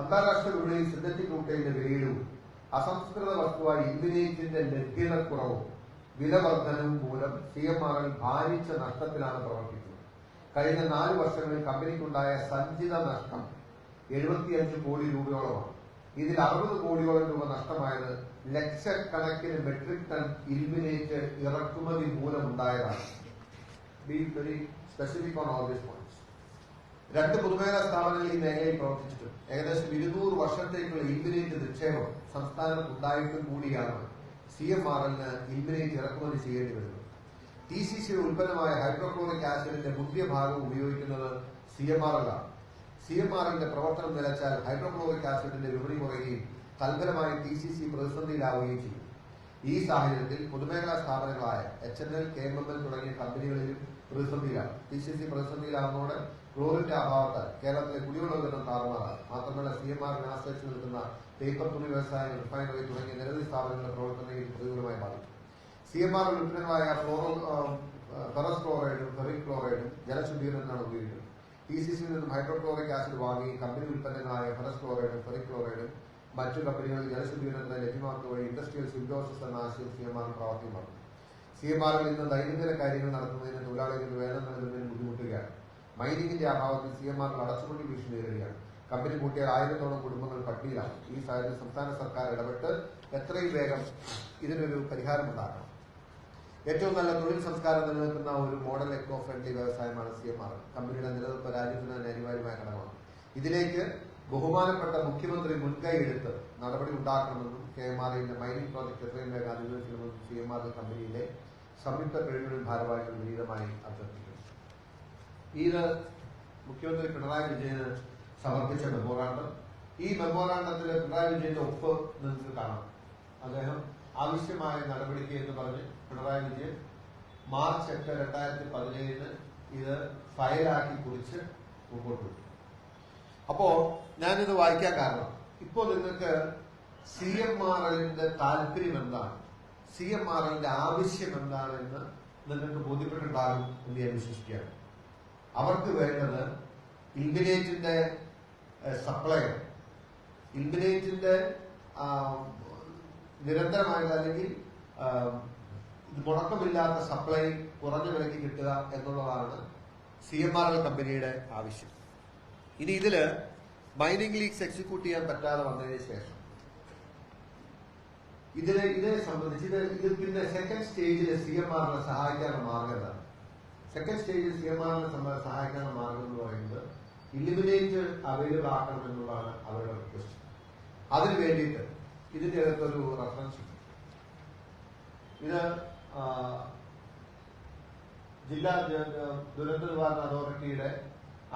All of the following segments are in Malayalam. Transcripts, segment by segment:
അന്താരാഷ്ട്ര വിപണിയിൽ സിന്തറ്റിക് റൂട്ടൈലിന്റെ വിലയിലും അസംസ്കൃത വസ്തുവായ ഇൻവിനേറ്റിന്റെ ലഭ്യതക്കുറവും വിലവർദ്ധനവും മൂലം സി എം ആർ എൽ ഭാരിച്ച നഷ്ടത്തിലാണ് പ്രവർത്തിക്കുന്നത്. കഴിഞ്ഞ നാല് വർഷങ്ങളിൽ കമ്പനിക്കുണ്ടായ സഞ്ചിത നഷ്ടം എഴുപത്തിയഞ്ച് കോടി രൂപയോളമാണ്. ഇതിൽ അറുപത് കോടിയോളം രൂപ നഷ്ടമായത് ലക്ഷക്കണക്കിന് മെട്രിക് ടൺ ഇൽമിനേറ്റ് ഇറക്കുമതി മൂലമുണ്ടായതാണ്. Be very specific on all these points രണ്ട് പൊതുമേഖലാ സ്ഥാപനങ്ങൾ ഈ മേഖലയിൽ പ്രവർത്തിച്ചിട്ടുണ്ട്. ഏകദേശം ഇരുന്നൂറ് വർഷത്തേക്കുള്ള ഇൽമിനേറ്റ് നിക്ഷേപം സംസ്ഥാനത്ത് ഉണ്ടായിട്ടും കൂടിയാണ് സി എം ആർ എല്ലിന് ഇൽമിനേറ്റ് ഇറക്കുമതി ചെയ്യേണ്ടി വരുന്നത്. ടി സി സിയുടെ ഉൽപ്പന്നമായ ഹൈഡ്രോക്ലോറിക് ആസിഡിന്റെ മുഖ്യ ഭാഗം ഉപയോഗിക്കുന്നത് സി എം ആർ എല്ലാണ്. സി എം ആർ എല്ലിന്റെ പ്രവർത്തനം നിലച്ചാൽ ഹൈഡ്രോക്ലോറിക് ആസിഡിന്റെ വിപണി കുറയുകയും തൽഫലമായി ടി സി സി പ്രതിസന്ധിയിലാവുകയും ചെയ്യും. ഈ സാഹചര്യത്തിൽ പൊതുമേഖലാ സ്ഥാപനങ്ങളായ H N L K M M L തുടങ്ങിയ കമ്പനികളിലും പ്രതിസന്ധിയിലാണ്. ടി സി സി പ്രതിസന്ധിയിലാവുന്നതോടെ ക്ലോറിന്റെ അഭാവത്താൽ കേരളത്തിലെ കുടിവെള്ള വിതരണം താറുമാറാണ് മാത്രമല്ല സി എം ആറിനെ ആശ്രയിച്ച് നിൽക്കുന്ന പേപ്പർ തുണി വ്യവസായം റിഫൈനറി തുടങ്ങിയ നിരവധി സ്ഥാപനങ്ങളുടെ പ്രവർത്തനത്തിൽ പ്രതികൂലമായി ബാധിക്കും സി എം ആർ ഉൽപ്പന്നങ്ങളായ ഫ്ലോറോ ഫെറസ് ക്ലോറൈഡും ഫെറിക് ക്ലോറൈഡും ജലശുദ്ധീകരണത്തിനാണ് ഉപയോഗിക്കുന്നത്. ടി സി സിയിൽ നിന്നും ഹൈഡ്രോക്ലോറിക് ആസിഡ് വാങ്ങി കമ്പനി ഉൽപ്പന്നങ്ങളായ ഫെറസ് ക്ലോറൈഡും ഫെറിക് ക്ലോറൈഡും മറ്റു കമ്പനികളിൽ ജലശുദ്ധീകരണത്തിന് ലഭ്യമാക്കുക വഴി ഇൻഡസ്ട്രിയൽ സിംബോസിസ് എന്ന ആശയം സി എം ആർ പ്രാവർത്തികമാക്കും സി എം ആറിൽ നിന്ന് ദൈനംദിന കാര്യങ്ങൾ നടത്തുന്നതിന് തൊഴിലാളികൾക്ക് വേതനം നൽകുന്നതിന് ബുദ്ധിമുട്ടുകയാണ്. മൈനിങ്ങിന്റെ അഭാവത്തിൽ സി എം ആറിൽ അടച്ചുപൂട്ടി ഭീഷണി നേരിടുകയാണ് കമ്പനി കൂട്ടിയാൽ ആയിരത്തോളം കുടുംബങ്ങൾ പട്ടിയിലാണ് ഈ സാഹചര്യത്തിൽ സംസ്ഥാന സർക്കാർ ഇടപെട്ട് എത്രയും വേഗം ഇതിനൊരു പരിഹാരമുണ്ടാക്കണം. ഏറ്റവും നല്ല തൊഴിൽ സംസ്കാരം നിലനിൽക്കുന്ന ഒരു മോഡൽ എക്കോ ഫ്രണ്ട്ലി വ്യവസായമാണ് സി എം ആർ. കമ്പനിയുടെ നിലനിൽപ്പ് രാജ്യത്തിന് അനിവാര്യമായ ഘടകമാണ് ഇതിലേക്ക് ബഹുമാനപ്പെട്ട മുഖ്യമന്ത്രി മുൻകൈ എടുത്ത് നടപടി ഉണ്ടാക്കണമെന്നും കെ എം ആർ ഐന്റെ മൈനിങ് പ്രോജക്ട് എത്രയും വേഗം അനുവദിക്കണമെന്നും സി എം ആർ കമ്പനിയിലെ സംയുക്ത കഴിവുകൾ ഭാരവാഹികൾ വിനീതമായി അഭ്യർത്ഥിക്കുന്നു. ഇത് മുഖ്യമന്ത്രി പിണറായി വിജയന് സമർപ്പിച്ച മെമ്മോറാണ്ടം. ഈ മെമ്മോറാണ്ടത്തിൽ പിണറായി വിജയന്റെ ഒപ്പ് നിങ്ങൾക്ക് കാണാം. അദ്ദേഹം ആവശ്യമായ നടപടിക്ക് എന്ന് പറഞ്ഞ് പിണറായി വിജയൻ മാർച്ച് എട്ട് രണ്ടായിരത്തി പതിനേഴിന് ഇത് ഫയലാക്കി കുറിച്ച് മുമ്പോട്ട് വിട്ടു അപ്പോ ഞാനിത് വായിക്കാൻ കാരണം. ഇപ്പോൾ നിങ്ങൾക്ക് സി എം ആർ എല്ലിന്റെ താല്പര്യം എന്താണ്? സി എം ആർ എല്ലിന്റെ ആവശ്യം എന്താണ് എന്ന് നിങ്ങൾക്ക് ബോധ്യപ്പെട്ടിട്ടുണ്ടാകും എന്ന് ഞാൻ വിശ്വസിക്കുകയാണ്. അവർക്ക് വേണ്ടത് ഇൻബിനേറ്റിന്റെ സപ്ലൈ ഇൻബിനേറ്റിന്റെ നിരന്തരമായിട്ട് അല്ലെങ്കിൽ മുടക്കമില്ലാത്ത സപ്ലൈ കുറഞ്ഞ വിലയ്ക്ക് കിട്ടുക എന്നുള്ളതാണ് സി എം ആർ എൽ കമ്പനിയുടെ ആവശ്യം. ഇനി ഇതിൽ മൈനിങ് ലീഗ്സ് എക്സിക്യൂട്ട് ചെയ്യാൻ പറ്റാതെ വന്നതിന് ശേഷം. ഇതിനെ ഇതിനെ സംബന്ധിച്ച് ഇത് ഇത് പിന്നെ സെക്കൻഡ് സ്റ്റേജിൽ സി എം ആറിനെ സഹായിക്കാനുള്ള മാർഗം എന്താണ്? സെക്കൻഡ് സ്റ്റേജിൽ സി എം ആറിനെ സഹായിക്കാനുള്ള മാർഗം എന്ന് പറയുന്നത് ഇലിമിനേറ്റ് അവൈലബിൾ ആക്കണം എന്നുള്ളതാണ് അവരുടെ റിക്വസ്റ്റ് അതിന് വേണ്ടിയിട്ട് ഇതിന്റെ അകത്തൊരു റെഫറൻസ് ഉണ്ട്. ഇത് ജില്ലാ ദുരന്ത നിവാരണ അതോറിറ്റിയുടെ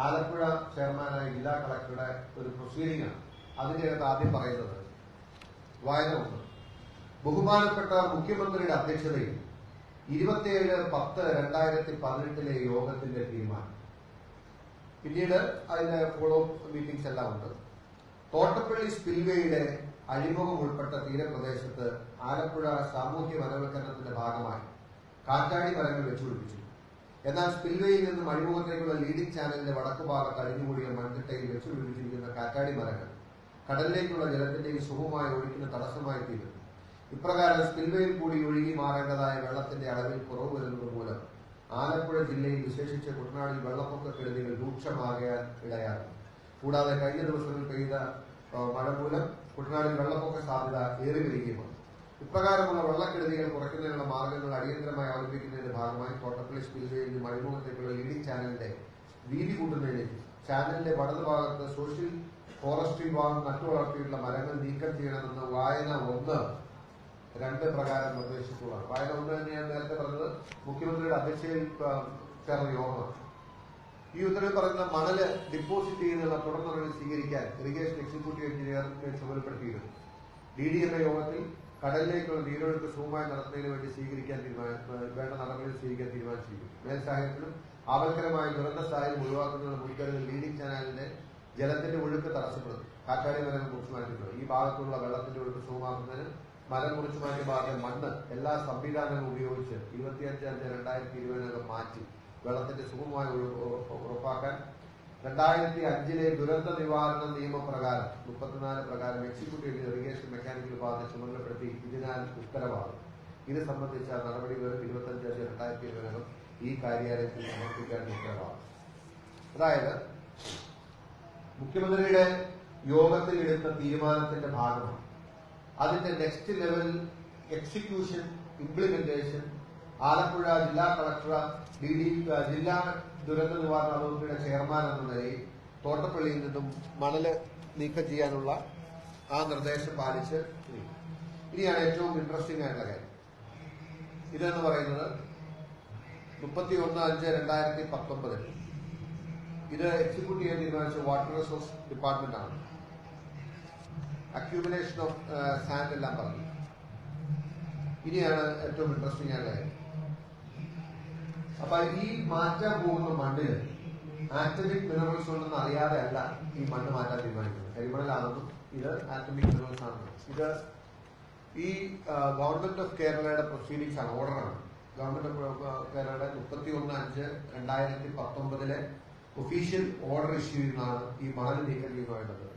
ആലപ്പുഴ ചെയർമാനായ ജില്ലാ കളക്ടറുടെ ഒരു പ്രൊസീഡിംഗ് ആണ്. അതിന്റെ അകത്ത് ആദ്യം പറയുന്നത് വായന ഒന്ന്. ബഹുമാനപ്പെട്ട മുഖ്യമന്ത്രിയുടെ അധ്യക്ഷതയിൽ ഇരുപത്തിയേഴ് പത്ത് രണ്ടായിരത്തി പതിനെട്ടിലെ യോഗത്തിന്റെ തീരുമാനം. പിന്നീട് അതിന്റെ ഫോളോ മീറ്റിംഗ്സ് എല്ലാം ഉണ്ട്. തോട്ടപ്പള്ളി സ്പിൽവേയുടെ അഴിമുഖം ഉൾപ്പെട്ട തീരപ്രദേശത്ത് ആലപ്പുഴ സാമൂഹ്യ വനവൽക്കരണത്തിന്റെ ഭാഗമായി കാറ്റാടി മരങ്ങൾ വെച്ചുപിടിപ്പിച്ചു. എന്നാൽ സ്പിൽവേയിൽ നിന്നും അഴിമുഖത്തേക്കുള്ള ലീഡിംഗ് ചാനലിന്റെ വടക്കു ഭാഗത്ത് അഴിഞ്ഞുകൂടിയ മൺതിട്ടയിൽ വെച്ചുപിടിപ്പിച്ചിരിക്കുന്ന കാറ്റാടി മരങ്ങൾ കടലിലേക്കുള്ള ജലത്തിന്റെയും സുഖമായി ഒഴുക്കിന് തടസ്സമായി തീരുന്നു. ഇപ്രകാരം സ്പിൽവേയിൽ കൂടി ഒഴുകി മാറേണ്ടതായ വെള്ളത്തിന്റെ അളവിൽ കുറവ് വരുന്നത് മൂലം ആലപ്പുഴ ജില്ലയിൽ വിശേഷിച്ച് കുട്ടനാടിൽ വെള്ളപ്പൊക്ക കെടുതികൾ രൂക്ഷമാകാൻ ഇടയാകും. കൂടാതെ കഴിഞ്ഞ ദിവസങ്ങളിൽ പെയ്ത മഴ മൂലം കുട്ടനാടിൽ വെള്ളപ്പൊക്ക സാധ്യത ഏറി വരികയുമാണ്. ഇപ്രകാരമുള്ള വെള്ളക്കെടുതികൾ കുറയ്ക്കുന്നതിനുള്ള മാർഗങ്ങൾ അടിയന്തരമായി അവലംബിക്കുന്നതിന്റെ ഭാഗമായി തോട്ടപ്പള്ളി സ്പിൽവേയിൽ മഴിമുഖത്തേക്കുള്ള ലീഡിംഗ് ചാനലിന്റെ വീതി കൂട്ടുന്നതിന് ചാനലിന്റെ വലതുഭാഗത്ത് സോഷ്യൽ ഫോറസ്ട്രി വിഭാഗം നട്ടുവളർത്തിയിട്ടുള്ള മരങ്ങൾ നീക്കം ചെയ്യണമെന്ന് വായന ഒന്ന് രണ്ട് പ്രകാരം നിർദ്ദേശിക്കുകയാണ് വായന ഒന്ന് ഞാൻ നേരത്തെ പറഞ്ഞത് മുഖ്യമന്ത്രിയുടെ അധ്യക്ഷതയിൽ ചേർന്ന യോഗമാണ് ഈ ഉത്തരവിൽ പറയുന്ന മണൽ ഡിപ്പോസിറ്റ് ചെയ്യുന്ന തുടർ നടപടി സ്വീകരിക്കാൻ ഇറിഗേഷൻ എക്സിക്യൂട്ടീവ് എഞ്ചിനീയറിനെ ചുമതലപ്പെടുത്തിയിരുന്നു. ഡി ഡി എന്ന യോഗത്തിൽ കടലിലേക്കുള്ള നീരൊഴുക്ക് സുഖമായി നടത്തുന്നതിന് വേണ്ടി സ്വീകരിക്കാൻ വേണ്ട നടപടികൾ സ്വീകരിക്കാൻ തീരുമാനിച്ചിരിക്കുന്നു മേൽ സാഹചര്യത്തിലും ആപൽക്കരമായ ദുരന്ത സാഹചര്യം ഒഴിവാക്കുന്നതിനുള്ള മുൻകരുതൽ ലീഡിംഗ് ചാനലിന്റെ ജലത്തിന്റെ ഒഴുക്ക് തടസ്സപ്പെടുന്നു. കാറ്റാടി മരം കുറിച്ച് മാറ്റിയിട്ടുണ്ട് ഈ ഭാഗത്തുള്ള വെള്ളത്തിന്റെ ഒഴുക്ക് സുഗമാക്കുന്നതിന് മരം മുറിച്ചു മാറ്റി ഭാഗത്തെ മണ്ണ് എല്ലാ സംവിധാനങ്ങളും ഉപയോഗിച്ച് ഇരുപത്തിയഞ്ച് അഞ്ച് രണ്ടായിരത്തി ഇരുപതിനകം മാറ്റി. വെള്ളത്തിന്റെ സുഗമമായ ഉറപ്പാക്കാൻ രണ്ടായിരത്തി അഞ്ചിലെ ദുരന്ത നിവാരണ നിയമപ്രകാരം മുപ്പത്തിനാല് പ്രകാരം എക്സിക്യൂട്ടീവ് ഇറിഗേഷൻ മെക്കാനിക്കൽ വിഭാഗത്തെ ചുമതലപ്പെടുത്തി ഇതിനാൽ ഉത്തരവാണ് ഇത് സംബന്ധിച്ച നടപടി വിവരം ഇരുപത്തഞ്ച് അഞ്ച് രണ്ടായിരത്തി ഇരുപതിനകം ഈ കാര്യാലയത്തിൽ സമർപ്പിക്കാൻ ഉത്തരവാണ് അതായത് മുഖ്യമന്ത്രിയുടെ യോഗത്തിൽ എടുത്ത തീരുമാനത്തിന്റെ ഭാഗമാണ് അതിന്റെ next level execution implementation Alappuzha ജില്ലാ കളക്ടർ ഡി ഡി ജില്ലാ ദുരന്ത നിവാരണ അതോറിറ്റിയുടെ ചെയർമാൻ എന്ന നിലയിൽ തോട്ടപ്പള്ളിയിൽ നിന്നും മണൽ നീക്കം ചെയ്യാനുള്ള ആ നിർദ്ദേശം പാലിച്ച്. ഇനിയാണ് ഏറ്റവും ഇൻട്രസ്റ്റിംഗ് ആയിട്ടുള്ള കാര്യം ഇതെന്ന് പറയുന്നത് മുപ്പത്തി ഒന്ന് അഞ്ച് രണ്ടായിരത്തി പത്തൊമ്പതിൽ ഇത് എക്സിക്യൂട്ട് ചെയ്യാൻ തീരുമാനിച്ച വാട്ടർ റിസോഴ്സ് ഡിപ്പാർട്ട്മെന്റ് ആണ് അക്യൂമുലേഷൻ ഓഫ് സാൻഡ് എല്ലാം പറഞ്ഞു. ഇനിയാണ് ഏറ്റവും ഇൻട്രസ്റ്റിംഗ് ആയ കാര്യം. അപ്പൊ ഈ മാറ്റാൻ പോകുന്ന മണ്ണിൽ ആറ്റമിക് മിനറൽസ് ഉണ്ടെന്ന് അറിയാതെ അല്ല ഈ മണ്ണ് മാറ്റാൻ തീരുമാനിക്കുന്നത്. കരിമണലാണെന്നും ഇത് ആറ്റമിക് മിനറൽസ് ആണെന്നും. ഇത് ഈ ഗവൺമെന്റ് ഓഫ് കേരളയുടെ പ്രൊസീഡിങ്സ് ആണ് ഓർഡറാണ് ഗവൺമെന്റ് ഓഫ് കേരളയുടെ മുപ്പത്തി ഒന്ന് അഞ്ച് രണ്ടായിരത്തി പത്തൊമ്പതിലെ ഒഫീഷ്യൽ ഓർഡർ ഇഷ്യൂ ചെയ്യുന്നതാണ് ഈ മണൽ നീക്കം ചെയ്യുന്നതായിട്ടുള്ളത്